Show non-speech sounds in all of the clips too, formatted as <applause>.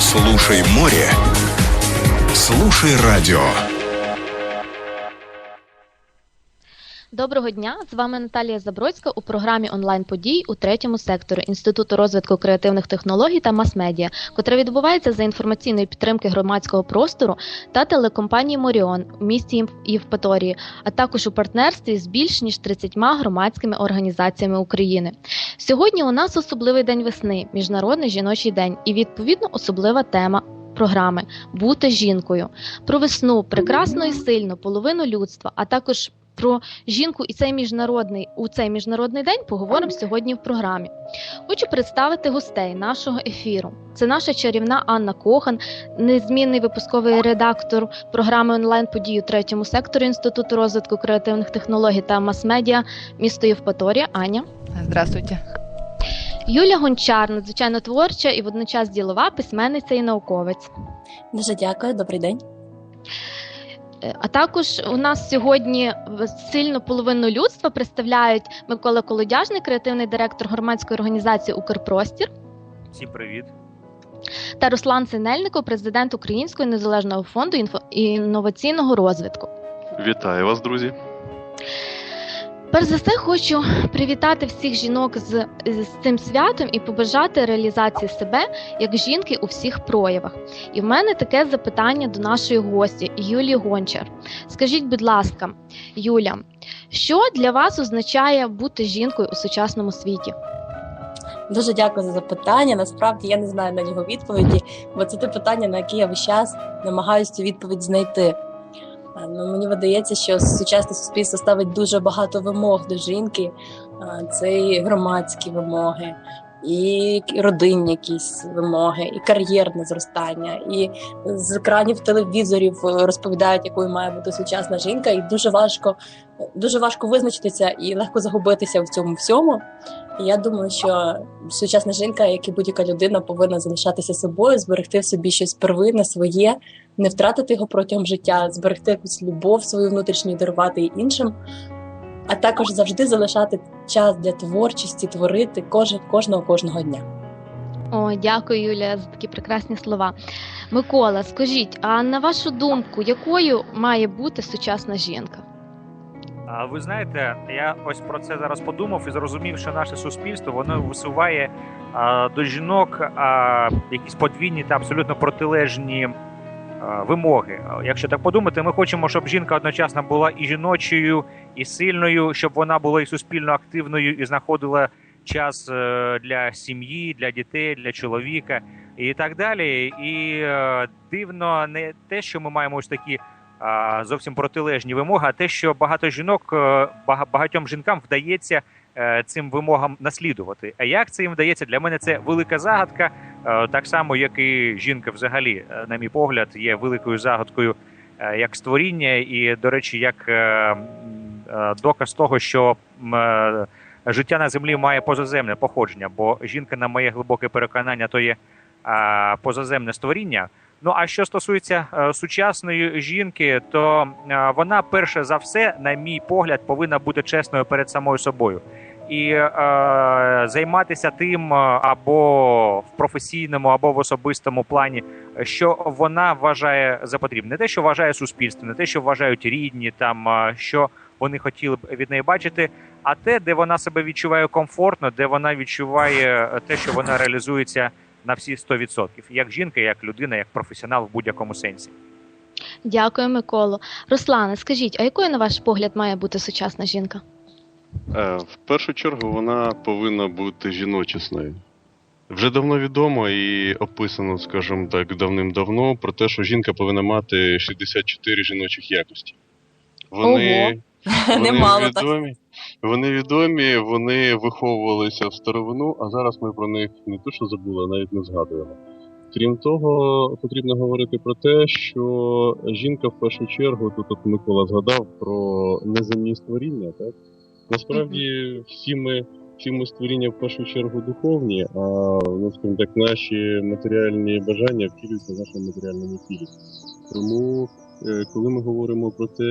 Слушай море. Слушай радио. Доброго дня! З вами Наталія Забродська у програмі онлайн подій у третьому секторі Інституту розвитку креативних технологій та мас-медіа, котра відбувається за інформаційної підтримки громадського простору та телекомпанії Моріон у місті Євпаторії, а також у партнерстві з більш ніж 30 громадськими організаціями України. Сьогодні у нас особливий день весни, міжнародний жіночий день, і відповідно особлива тема. Програми бути жінкою про весну, прекрасну і сильну половину людства, а також про жінку і цей міжнародний у цей міжнародний день поговоримо сьогодні в програмі. Хочу представити гостей нашого ефіру. Це наша чарівна Анна Кохан, незмінний випусковий редактор програми онлайн подій у третьому секторі Інституту розвитку креативних технологій та мас-медіа місто Євпаторія. Аня. Здравствуйте. Юлія Гончар, надзвичайно творча і водночас ділова письменниця і науковець. Дуже дякую, добрий день. Е, А також у нас сьогодні сильну половину людства представляють Микола Колодяжний, креативний директор громадської організації Укрпростір, Всім привіт. та Руслан Синельников, президент Українського незалежного фонду інфо- інноваційного розвитку. Вітаю вас, друзі. Перш за все, хочу привітати всіх жінок з, з цим святом і побажати реалізації себе як жінки у всіх проявах. І в мене таке запитання до нашої гості Юлії Гончар. Скажіть, будь ласка, Юля, що для вас означає бути жінкою у сучасному світі? Дуже дякую за запитання. Насправді я не знаю на нього відповіді, бо це те питання, на яке я весь час намагаюся цю відповідь знайти. А, Ну, мені видається, що сучасне суспільство ставить дуже багато вимог до жінки. А, Це і громадські вимоги, і родинні якісь вимоги, і кар'єрне зростання, і з екранів телевізорів е, розповідають, якою має бути сучасна жінка, і дуже важко, дуже важко визначитися і легко загубитися в цьому всьому. І я думаю, що сучасна жінка, як і будь-яка людина, повинна залишатися собою, зберегти в собі щось первинне, своє, не втратити його протягом життя, зберегти якусь любов свою внутрішню і дарувати її іншим, а також завжди залишати час для творчості, творити кожен, кожного кожного дня. О, дякую, Юлія, за такі прекрасні слова. Микола, скажіть, а на вашу думку, якою має бути сучасна жінка? А ви знаєте, я ось про це зараз подумав і зрозумів, що наше суспільство воно висуває а, до жінок а, якісь подвійні та абсолютно протилежні вимоги. Якщо так подумати, ми хочемо, щоб жінка одночасно була і жіночою, і сильною, щоб вона була і суспільно активною, і знаходила час е, для сім'ї, для дітей, для чоловіка і так далі. І е, дивно не те, що ми маємо ось такі зовсім протилежні вимоги, а те, що багато жінок е, багатьом жінкам вдається е, цим вимогам наслідувати. А як це їм вдається? Для мене це велика загадка, е, так само, як і жінка, взагалі, е, на мій погляд, є великою загадкою е, як створіння, і, до речі, як е, е, доказ того, що е, життя на землі має позаземне походження, бо жінка, на моє глибоке переконання, то є е, позаземне створіння. Ну а що стосується е, сучасної жінки, то е, вона перше за все, на мій погляд, повинна бути чесною перед самою собою і е, займатися тим е, або в професійному, або в особистому плані, що вона вважає за потрібне, не те, що вважає суспільство, не те, що вважають рідні, там е, що вони хотіли б від неї бачити, а те, де вона себе відчуває комфортно, де вона відчуває те, що вона реалізується на всі 100%, як жінка, як людина, як професіонал в будь-якому сенсі. Дякую, Миколо. Руслане, скажіть, а якою, на ваш погляд, має бути сучасна жінка? Е, В першу чергу вона повинна бути жіночісною. Вже давно відомо і описано, скажімо так, давним-давно про те, що жінка повинна мати 64 жіночих якості. Вони, вони <laughs> Немало відомі, вони відомі, вони виховувалися в старовину, а зараз ми про них не то що забули, а навіть не згадуємо. Крім того, потрібно говорити про те, що жінка в першу чергу, тут от Микола згадав про неземні створіння, так? Насправді всі ми, всі ми створіння в першу чергу духовні, а ну, скажімо так, наші матеріальні бажання втілюються в нашому матеріальному тілі. Тому, е, коли ми говоримо про те,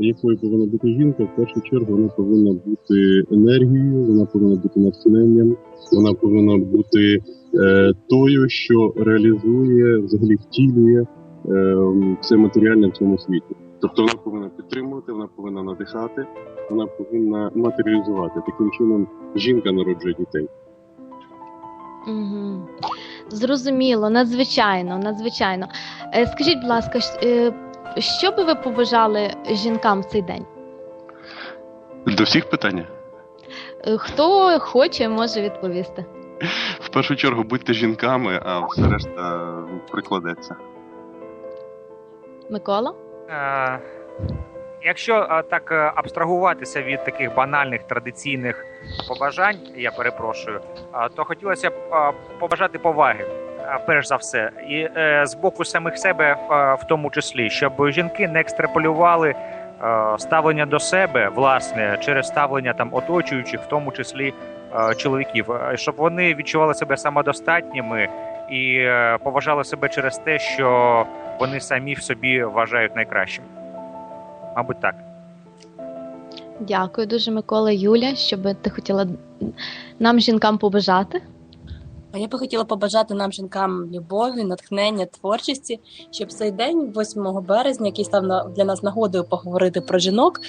якою повинна бути жінка, в першу чергу вона повинна бути енергією, вона повинна бути натхненням, вона повинна бути е, тою, що реалізує, взагалі втілює е, все матеріальне в цьому світі. Тобто вона повинна підтримувати, вона повинна надихати, вона повинна матеріалізувати. Таким чином жінка народжує дітей. Угу. Зрозуміло, надзвичайно, надзвичайно. Е, Скажіть, будь ласка, е, що би ви побажали жінкам в цей день? До всіх питання. Е, Хто хоче, може відповісти. В першу чергу будьте жінками, а все решта прикладеться. Микола? Е, Якщо е, так е, абстрагуватися від таких банальних традиційних побажань, я перепрошую, то хотілося б побажати поваги, перш за все, і з боку самих себе, в тому числі, щоб жінки не екстраполювали ставлення до себе, власне, через ставлення там оточуючих, в тому числі чоловіків, щоб вони відчували себе самодостатніми і поважали себе через те, що вони самі в собі вважають найкращим. Мабуть, так. Дякую дуже, Микола. Юля, що би ти хотіла нам, жінкам, побажати? Я би хотіла побажати нам, жінкам, любові, натхнення, творчості, щоб цей день, 8 березня, який став на- для нас нагодою поговорити про жінок,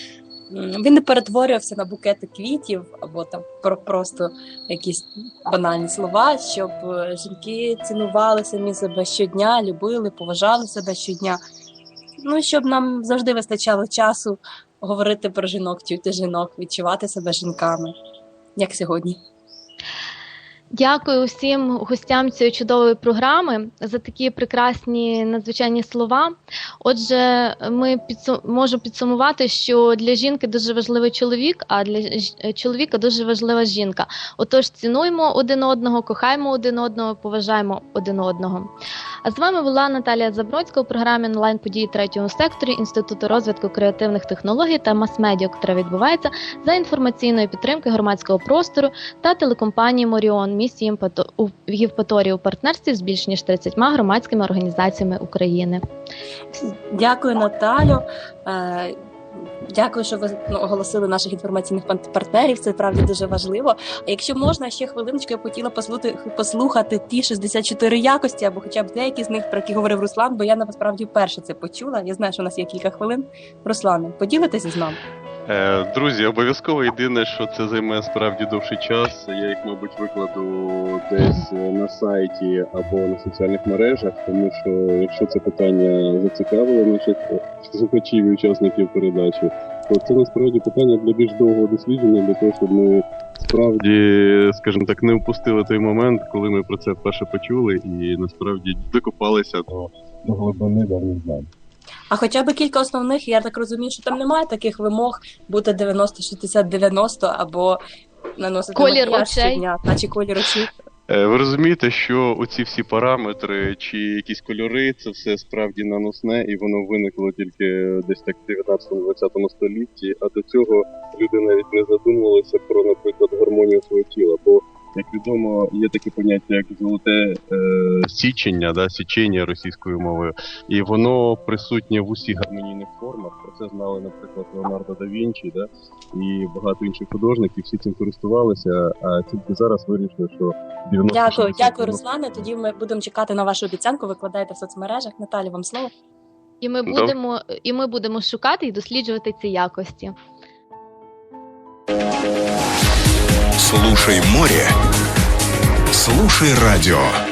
він не перетворювався на букети квітів або там про просто якісь банальні слова, щоб е, жінки цінували самі себе щодня, любили, поважали себе щодня. Ну щоб нам завжди вистачало часу говорити про жінок, чути жінок, відчувати себе жінками, як сьогодні. Дякую всім гостям цієї чудової програми за такі прекрасні надзвичайні слова. Отже, ми підсу... можу підсумувати, що для жінки дуже важливий чоловік, а для ж- чоловіка дуже важлива жінка. Отож, цінуємо один одного, кохаємо один одного, поважаємо один одного. А з вами була Наталія Забродська у програмі онлайн події третьому секторі Інституту розвитку креативних технологій та мас-медіа, яка відбувається за інформаційної підтримки громадського простору та телекомпанії Моріон Євпато- у Євпаторії у партнерстві з більш ніж 30 громадськими організаціями України. Дякую, Наталю. Е, Дякую, що ви ну, оголосили наших інформаційних партнерів. Це правда дуже важливо. А якщо можна, ще хвилиночку, я б хотіла послухати, послухати ті 64 якості, або хоча б деякі з них, про які говорив Руслан, бо я насправді вперше це почула. Я знаю, що у нас є кілька хвилин. Руслане, поділитеся з нами. Е, Друзі, обов'язково єдине, що це займе справді довший час. Я їх, мабуть, викладу десь е, на сайті або на соціальних мережах, тому що якщо це питання зацікавило наших слухачів і учасників передачі, то це насправді питання для більш довгого дослідження, для того, щоб ми справді, скажімо так, не впустили той момент, коли ми про це вперше почули, і насправді докопалися до, до глибини давніх знань. А хоча б кілька основних, я так розумію, що там немає таких вимог бути 90-60-90 або наносити Колір очей. щодня, та чи колір очей. Е, Ви розумієте, що оці всі параметри чи якісь кольори, це все справді наносне, і воно виникло тільки десь так в 19-20 столітті. А до цього люди навіть не задумувалися про, наприклад, гармонію свого тіла. Бо, як відомо, є таке поняття, як золоте е, січення, да, січення російською мовою, і воно присутнє в усіх гармонійних формах. Про це знали, наприклад, Леонардо да Вінчі, да, і багато інших художників. Всі цим користувалися, а тільки зараз вирішили, що 90 Дякую, дякую, Руслане. Тоді ми будемо чекати на вашу обіцянку. Викладайте в соцмережах. Наталі, вам слово. І ми будемо, і ми будемо шукати і досліджувати ці якості. Слушай море. Слушай радио.